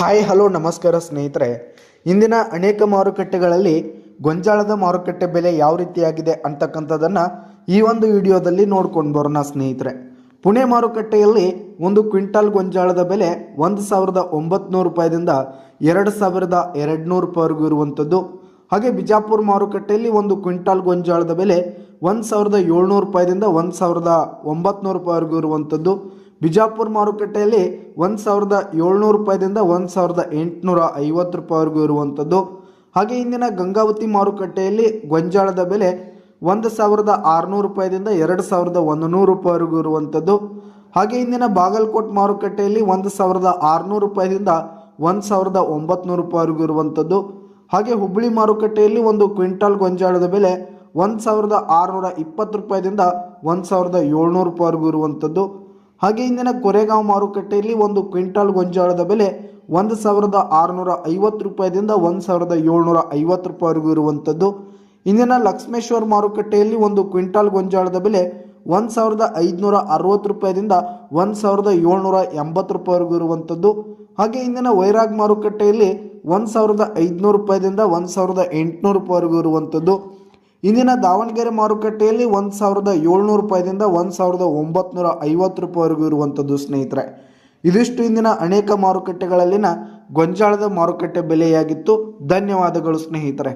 Hi, hello, ನಮಸ್ಕಾರ ಸ್ನೇಹಿತರೆ. ಇಂದಿನ ಅನೇಕ ಮಾರುಕಟ್ಟೆಗಳಲ್ಲಿ ಗೊಂಜಾಳದ ಮಾರುಕಟ್ಟೆ ಬೆಲೆ ಯಾವ ರೀತಿಯಾಗಿದೆ ಅಂತಕ್ಕಂಥದ್ದನ್ನು ಈ ಒಂದು ವಿಡಿಯೋದಲ್ಲಿ ನೋಡ್ಕೊಂಡು ಬರೋಣ ಸ್ನೇಹಿತರೆ. ಪುಣೆ ಮಾರುಕಟ್ಟೆಯಲ್ಲಿ ಒಂದು ಕ್ವಿಂಟಾಲ್ ಗೊಂಜಾಳದ ಬೆಲೆ ಒಂದು ಸಾವಿರದ ಒಂಬತ್ನೂರು ರೂಪಾಯಿದಿಂದ ಎರಡು ಸಾವಿರದ ಎರಡು ನೂರು ರೂಪಾಯಿವರೆಗೂ ಇರುವಂಥದ್ದು. ಹಾಗೆ ಬಿಜಾಪುರ ಮಾರುಕಟ್ಟೆಯಲ್ಲಿ ಒಂದು ಕ್ವಿಂಟಾಲ್ ಗೊಂಜಾಳದ ಬೆಲೆ ಒಂದು ಸಾವಿರದ ಏಳ್ನೂರು ರೂಪಾಯಿದಿಂದ ಒಂದು ಸಾವಿರದ ಒಂಬತ್ನೂರು ರೂಪಾಯಿವರೆಗೂ ಇರುವಂಥದ್ದು. ಬಿಜಾಪುರ ಮಾರುಕಟ್ಟೆಯಲ್ಲಿ ಒಂದು ಸಾವಿರದ ಏಳ್ನೂರು ರೂಪಾಯಿದಿಂದ ಒಂದು ಸಾವಿರದ ಎಂಟುನೂರ ಐವತ್ತು ರೂಪಾಯಿವರೆಗೂ ಇರುವಂಥದ್ದು ಹಾಗೆ ಇಂದಿನ ಗಂಗಾವತಿ ಮಾರುಕಟ್ಟೆಯಲ್ಲಿ ಗೊಂಜಾಳದ ಬೆಲೆ ಒಂದು ಸಾವಿರದ ಆರುನೂರು ರೂಪಾಯಿದಿಂದ ಎರಡು ಸಾವಿರದ ಒಂದು ನೂರು ರೂಪಾಯಿವರೆಗೂ ಇರುವಂಥದ್ದು ಹಾಗೆ ಇಂದಿನ ಬಾಗಲಕೋಟ್ ಮಾರುಕಟ್ಟೆಯಲ್ಲಿ ಒಂದು ಸಾವಿರದ ಆರುನೂರು ರೂಪಾಯಿದಿಂದ ಒಂದು ಸಾವಿರದ ಒಂಬತ್ನೂರು ರೂಪಾಯಿವರೆಗೂ ಇರುವಂಥದ್ದು ಹಾಗೆ ಹುಬ್ಬಳ್ಳಿ ಮಾರುಕಟ್ಟೆಯಲ್ಲಿ ಒಂದು ಕ್ವಿಂಟಾಲ್ ಗೊಂಜಾಳದ ಬೆಲೆ ಒಂದು ಸಾವಿರದ ಆರುನೂರ ಇಪ್ಪತ್ತು ರೂಪಾಯಿದಿಂದ ಒಂದು ಸಾವಿರದ ಏಳ್ನೂರು ರೂಪಾಯಿವರೆಗೂ ಇರುವಂಥದ್ದು ಹಾಗೆ ಇಂದಿನ ಕೊರೆಗಾಂವ್ ಮಾರುಕಟ್ಟೆಯಲ್ಲಿ ಒಂದು ಕ್ವಿಂಟಾಲ್ ಗೊಂಜಾಳದ ಬೆಲೆ ಒಂದು ಸಾವಿರದ ಆರುನೂರ ಐವತ್ತು ರೂಪಾಯಿದಿಂದ ಒಂದು ಸಾವಿರದ ಏಳ್ನೂರ ಐವತ್ತು ರೂಪಾಯಿವರೆಗೂ ಇರುವಂಥದ್ದು. ಇಂದಿನ ಲಕ್ಷ್ಮೇಶ್ವರ ಮಾರುಕಟ್ಟೆಯಲ್ಲಿ ಒಂದು ಕ್ವಿಂಟಾಲ್ ಗೊಂಜಾಳದ ಬೆಲೆ ಒಂದು ಸಾವಿರದ ಐದುನೂರ ಅರವತ್ತು ರೂಪಾಯಿದಿಂದ ಒಂದು ಸಾವಿರದ ಏಳ್ನೂರ ಎಂಬತ್ತು ರೂಪಾಯಿವರೆಗೂ ಇರುವಂಥದ್ದು. ಹಾಗೆ ಇಂದಿನ ವೈರಾಗ್ ಮಾರುಕಟ್ಟೆಯಲ್ಲಿ ಒಂದು ಸಾವಿರದ ಐದುನೂರು ರೂಪಾಯಿದಿಂದ ಒಂದು ಸಾವಿರದ ಎಂಟುನೂರು ರೂಪಾಯಿವರೆಗೂ ಇರುವಂಥದ್ದು. ಇಂದಿನ ದಾವಣಗೆರೆ ಮಾರುಕಟ್ಟೆಯಲ್ಲಿ ಒಂದು ಸಾವಿರದ ಏಳ್ನೂರು ರೂಪಾಯಿದಿಂದ ಒಂದು ಸಾವಿರದ ಒಂಬತ್ನೂರ ಐವತ್ತು ರೂಪಾಯಿವರೆಗೂ ಇರುವಂಥದ್ದು ಸ್ನೇಹಿತರೆ. ಇದಿಷ್ಟು ಇಂದಿನ ಅನೇಕ ಮಾರುಕಟ್ಟೆಗಳಲ್ಲಿನ ಗೊಂಜಾಳದ ಮಾರುಕಟ್ಟೆ ಬೆಲೆಯಾಗಿತ್ತು. ಧನ್ಯವಾದಗಳು ಸ್ನೇಹಿತರೆ.